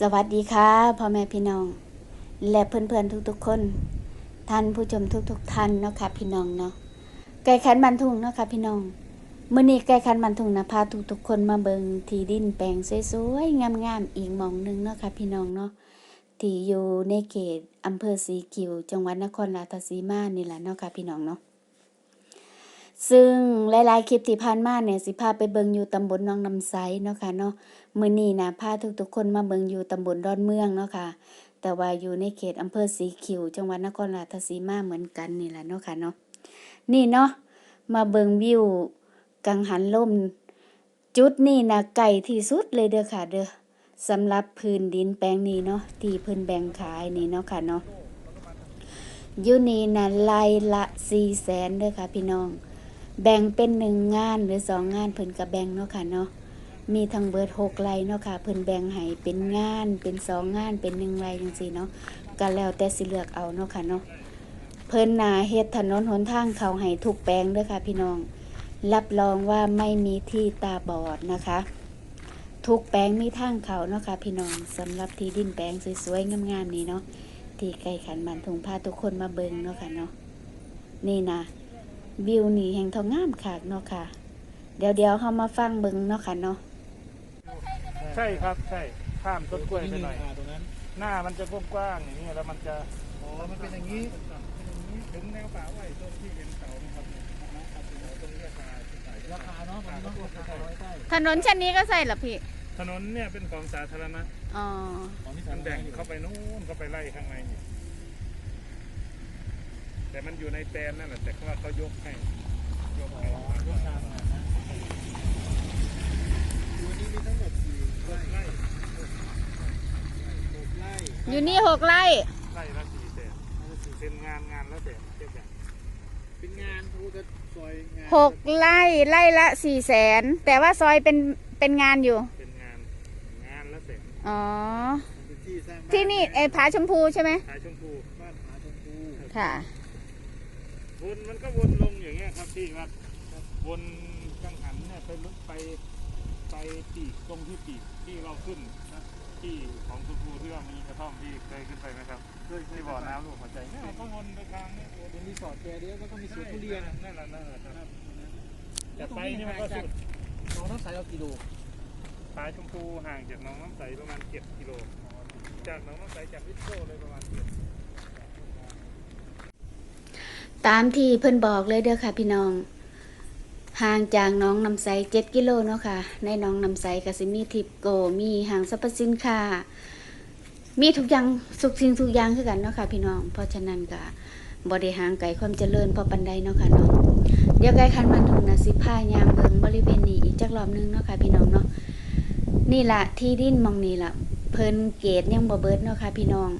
สวัสดีค่ะพ่อแม่พี่น้อง และเพื่อนๆทุกๆคน ท่านผู้ชมทุกๆท่านเนาะค่ะพี่น้องเนาะไก่ขันบันทุงเนาะค่ะพี่น้องมื้อนี้ไก่ขันบันทุงนะพาทุกๆคนมาเบิงที่ดินแปลงสวยๆงามๆอีกมองหนึงเนาะค่ะพี่น้องเนาะที่อยู่ในเขตอำเภอสีคิวจังหวัดนครราชสีมานี่แหละเนาะค่ะพี่น้องเนาะ ซึ่งหลายๆคลิปที่ผ่านมาเนี่ยสิพาไปเบิงอยู่ตำบลหนองน้ำไซเนาะค่ะเนาะมื้อนี้นะพาทุกๆคนมาเบิงอยู่ตำบลดอนเมืองเนาะค่ะ แต่ว่าอยู่ในเขตอำเภอสีคิว จังหวัดนครราชสีมาเหมือนกันนี่แหละเนาะค่ะเนาะนี่เนาะมาเบิงวิวกังหันลมจุดนี้นะไกลที่สุดเลยเด้อค่ะเด้อสำหรับพื้นดินแปลงนี้เนาะที่พิ่นแบ่งขายนี่เนาะค่ะเนาะยูนีนะไร่ละ4แสนเด้อค่ะพี่น้อง แบ่งเป็นหนึ่งงานหรือสองงานเพิ่นก็แบ่งเนาะค่ะเนาะมีทั้งเบิดหกไร่เนาะค่ะเพิ่นแบ่งให้เป็นงานเป็นสองงานเป็นหนึ่งไร่จังซี่เนาะก็แล้วแต่สิเลือกเอาเนาะค่ะเนาะเพิ่นน่ะเฮ็ดถนนหนทางเขาให้ทุกแปลงเด้อค่ะ พี่น้อง รับรองว่าไม่มีที่ตาบอดนะคะ ทุกแปลงมีทางเขาเนาะค่ะ พี่น้องสำหรับที่ดินแปลงสวยๆงามๆนี้เนาะที่ใกล้ขันบันทุงพาทุกคนมาเบิ่งเนาะค่ะเนาะนี่นะ วิวนี่แห่งทองงามขากเนาะค่ะ เดี๋ยวเดี๋ยวเขามาฟังเบิ่งเนาะค่ะเนาะใช่ครับใช่ข้ามต้นกล้วยไปหน่อยตรงนั้นหน้ามันจะกว้างๆอย่างนี้แล้วมันจะอ๋อมันเป็นอย่างนี้ถึงแนวป่าไว้ต้นที่เห็นเสาไหมครับเนี่ยนะครับตรงนี้ราคาใช่ราคาเนาะผมต้องราคาร้อยใต้ถนนเช่นนี้ก็ใส่เหรอพี่ ถนนเนี่ยเป็นของสาธารณะอ๋ออ๋อนี่มันแบ่งเข้าไปนู้นเข้าไปไล่ข้างในนี่ แต่มันอยู่ในแปลนนั่นแหละแต่ว่าเขายกให้ยกให้ยกทางมานะวันนี้มีทั้งหมดสี่ไร่ไล่หกไร่อยู่นี่หกไร่ไล่ละสี่แสนเป็นงานงานละแสนเทียบกันเป็นงานเขาจะซอยงานหกไร่ไร่ละสี่แสนแต่ว่าซอยเป็นเป็นงานอยู่ เป็นงานงานละแสนอ๋อ เป็นที่สร้างบ้าที่นี่ไอ้ผาชมพูใช่ไหม ขายชมพู บ้านผาชมพู ค่ะ วนมันก็วนลงอย่างเงี้ยครับที่ว่าวนกังหันเนี่ยไปลุกไปไปปีกตรงที่ปีกที่เราขึ้นนะที่ของคุณครูที่ว่ามีกระท่อมที่เคยขึ้นไปไหมครับเคยเคยที่บ่อน้ำลูกหัวใจเนี่ยก็วนไปทางเนี้วนเป็นรีสอร์ทแกเดียวแล้วก็มีสวนทุเรียนนั่นแหละนั่นแหละคครัรับบแต่ไปนี่มันก็สุดน้องน้ำใสเรากิโลสายชมพูห่างจากหนองน้ำใสประมาณเจ็ดกิโลจากหนองน้ำใสจากวิโซเลยประมาณเจ็ด ตามที่เพิ่นบอกเลยเด้อค่ะพี่น้อง ห่างจากน้องน้ำใสเจ็ดกิโลเนาะค่ะ ในน้องน้ำใสก็สิมีทิปโก มีห้างสรรพสินค้า มีทุกอย่างทุกสิ่งทุกอย่างคือกันเนาะค่ะพี่น้อง เพราะฉะนั้นก็บ่ได้ห่างไกลความเจริญพอปันใดเนาะค่ะเนาะ เดี๋ยวไกลคันมันทุงนะสิพายางเบิงบริเวณนี้อีกจักรอบหนึงเนาะค่ะพี่น้องเนาะ นี่ละที่ดินมองนี่ละเพิ่นเกตยังบ่เบิดเนาะค่ะพี่น้อง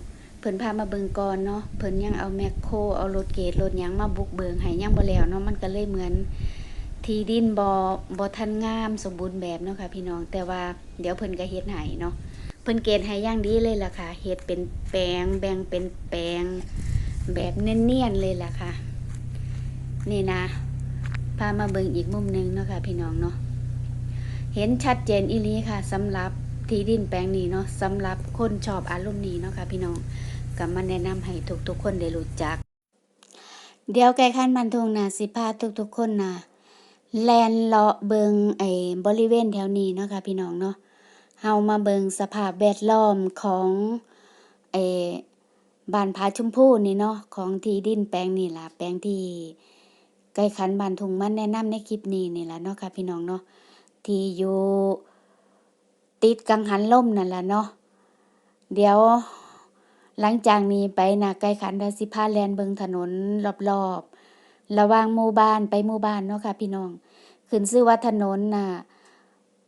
เพิ่นพามาเบิงก่อนเนาะเพิ่นยังเอาแมคโครเอารถเกตรถยังมาบุกเบิงให้ยังบ่แล้วเนาะมันก็เลยเหมือนที่ดินบ่บ่ทันงามสมบูรณ์แบบเนาะค่ะพี่น้องแต่ว่าเดี๋ยวเพิ่นก็เฮ็ดให้เนาะเพิ่นเกตให้อย่างดีเลยล่ะค่ะเฮ็ดเป็นแปลงแบ่งเป็นแปลงแบบเนียนๆเลยล่ะค่ะ นี่นะพามาเบิงอีกมุมหนึงเนาะค่ะพี่น้องเนาะเห็นชัดเจนอีลีค่ะสำหรับที่ดินแปลงนี้เนาะสำหรับคนชอบอารมณ์นี้เนาะค่ะพี่น้อง ก็มาแนะนำให้ทุกๆคนได้รู้จัก เดี๋ยวไก่คันบันทงนะสิพาทุกๆคนนะแลนเลาะเบิงไอ้บริเวณแถวนี้เนาะค่ะพี่น้องเนาะเฮามาเบิงสภาพแวดล้อมของไอ้บ้านผาชมพูนี่เนาะของที่ดินแปลงนี่ล่ะแปลงที่ไก่คันบันทุงมันแนะนำในคลิปนี้นี่ล่ะเนาะค่ะพี่น้องเนาะที่อยู่ติดกังหันลมนั่นแหละเนาะเดี๋ยว หลังจากนี้ไปนะไกลขันดาสิพาแลนเบิงถนนรอบๆ ระว่างหมู่บ้านไปหมู่บ้านเนาะค่ะพี่น้อง ขึ้นชื่อว่าถนนน่ะ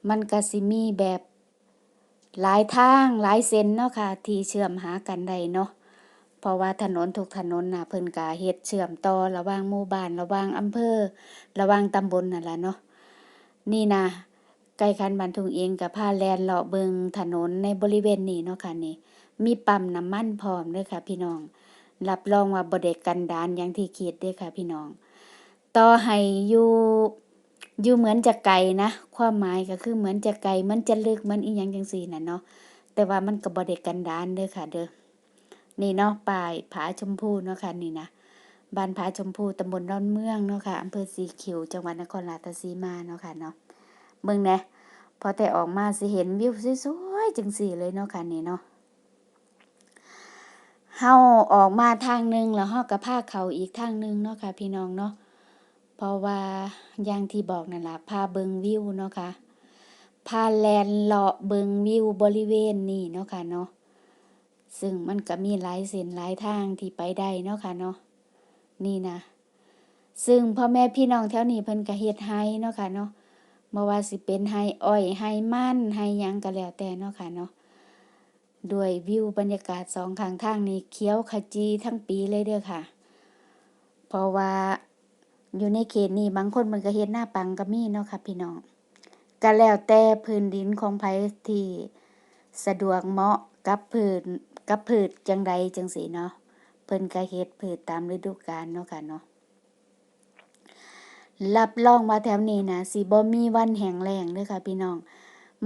มันก็สิมีแบบ หลายทางหลายเส้นเนาะค่ะ ที่เชื่อมหากันได้เนาะ เพราะว่าถนนทุกถนนน่ะเพิ่นก็เฮ็ดเชื่อมต่อระว่างหมู่บ้านระว่างอำเภอ ระว่างตำบลนั่นล่ะเนาะ นี่นะไก่คันบันทุงเองกับพาแลนเลาะเบิงถนนในบริเวณนี้เนาะค่ะนี่ มีปั๊มน้ำมันพร้อมเด้อค่ะ พี่น้อง รับรองว่าบ่ได้กันดานอย่างที่คิดด้อค่ะ พี่น้อง ต่อให้อยู่อยู่เหมือนจะไกลนะ ความหมายก็คือเหมือนจะไกลมือนจะลึกมือนอีหยังจังซี่น่ะเนาะแต่ว่ามันก็บ่ได้กันดานเด้อค่ะ เด้อนี่เนาะป้ายผาชมพูเนาะค่ะนี่นะบ้านผาชมพูตำบลดอนเมืองเนาะค่ะอำเภอสีคิวจังหวัดนครราชสีมาเนาะค่ะเนาะเบิ่งแหนะพอแต่ออกมาสิเห็นวิวสวยๆจังสี่เลยเนาะค่ะนี่เนาะ เฮาออกมาทางหนึงแล้วเฮาก็พาเขาอีกทางหนึงเนาะค่ะ พี่น้องเนาะเพราะว่าอย่างที่บอกนั่นล่ะพาเบิงวิวเนาะค่ะพาแลนเลาะเบิงวิวบริเวณนี้เนาะค่ะเนาะซึ่งมันก็มีหลายเส้นหลายทางที่ไปได้เนาะค่ะเนาะนี่นะซึ่งพ่อแม่พี่น้องแถวนี้เพิ่นก็เฮ็ดไห้เนาะค่ะเนาะบ่ว่าสิเป็นไห้อ้อยไห้มันไห้หยังก็แล้วแต่เนาะค่ะเนาะ ด้วยวิวบรรยากาศสองข้างทางนี้เขียวขจีทั้งปีเลยเด้อค่ะ เพราะว่าอยู่ในเขตนี้บางคนมันก็เฮ็ดหน้าปังก็มีเนาะค่ะพี่น้องก็แล้วแต่พื้นดินของไผที่สะดวกเหมาะกับพื้นกับพืชจังใดจังสีเนาะเพิ่นก็เฮ็ดพืชตามฤดูกาลเนาะค่ะเนาะรับรองว่าแถวนี้นะสิบ่มีวันแห้งแล้งเด้อค่ะพี่น้อง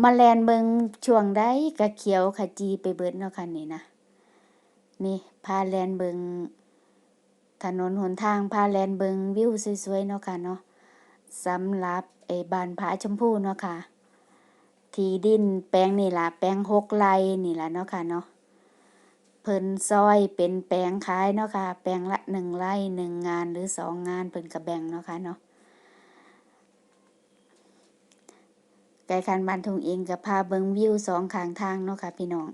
มาแลนเบิงช่วงใดก็เขียวขจีไปเบิดเนาะค่ะนี่นะนี่พาแลนเบิงถนนหนทางพาแลนเบิงวิวสวยๆเนาะค่ะเนาะสำหรับไอ้บานผาชมพูเนาะค่ะ ที่ดินแปลงนี่ล่ะแปลงหกไร่นี่ล่ะเนาะค่ะเนาะเพิ่นซอยเป็นแปลงขายเนาะค่ะ แปลงละหนึ่งไร่หนึ่งงานหรือสองงานเพิ่นก็แบ่งเนาะค่ะเนาะ ไก่คันบานทุงเองกับพาเบิงวิวสองข้างทางเนาะค่ะพี่น้อง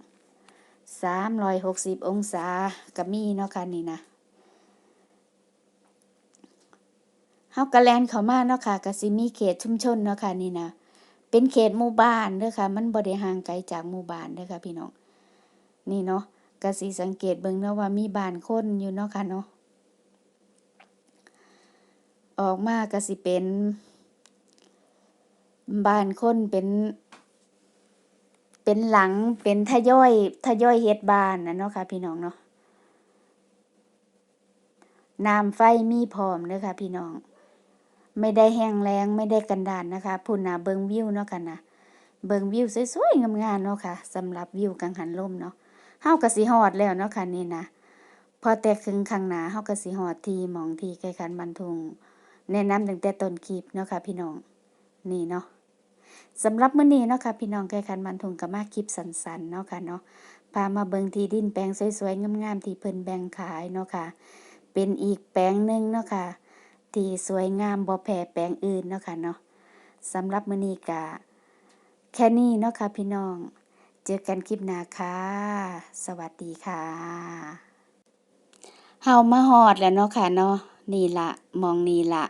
สามร้อยหกสิบองศาก็มีเนาะค่ะนี่นะเฮากะแลนเขามาเนาะค่ะก็สิมีเขตชุมชนเนาะค่ะนี่นะเป็นเขตหมู่บ้านเด้อค่ะ มันบ่ได้ห่างไกลจากหมู่บ้านเด้อค่ะ พี่น้อง นี่เนาะก็สิสังเกตเบิ่งเนาะว่ามีบ้านคนอยู่เนาะค่ะเนาะออกมาก็สิเป็น บ้านคนเป็น เป็นหลังเป็นทย่อยทย่อยเฮ็ดบ้านนะเนาะค่ะ พี่น้องเนาะน้ำไฟมีพร้อมเด้อค่ะ พี่น้อง ไม่ได้แห้งแล้งไม่ได้กันดานนะคะพุ่นนะเบิงวิวเนาะค่ะนะเบิงวิวสวยๆงามๆเนาะค่ะสำหรับวิวกังหันลมเนาะเฮาก็สิฮอดแล้วเนาะค่ะนี่นะพอแต่ครึ่งข้างหนาเฮาก็สิฮอดที่หมองที่ไกลคันบันทุงแนะนำตั้งแต่ต้นคลิปเนาะค่ะพี่น้อง นี่เนาะสำหรับมื้อนี้เนาะค่ะพี่น้องไกลคันบันทุงก็มาคลิปสั้นๆเนาะค่ะเนาะพามาเบิงที่ดินแปลงสวยๆงามๆที่เพิ่นแบ่งขายเนาะค่ะ เป็นอีกแปลงหนึ่งเนาะค่ะที่สวยงามบ่แพ้แปลงอื่นเนาะค่ะเนาะสำหรับมื้อนี้ก็แค่นี้เนาะค่ะพี่น้อง เจอกันคลิปหน้าค่ะสวัสดีค่ะเฮามาฮอดแล้วเนาะค่ะเนาะนี่ละมองนี่ละ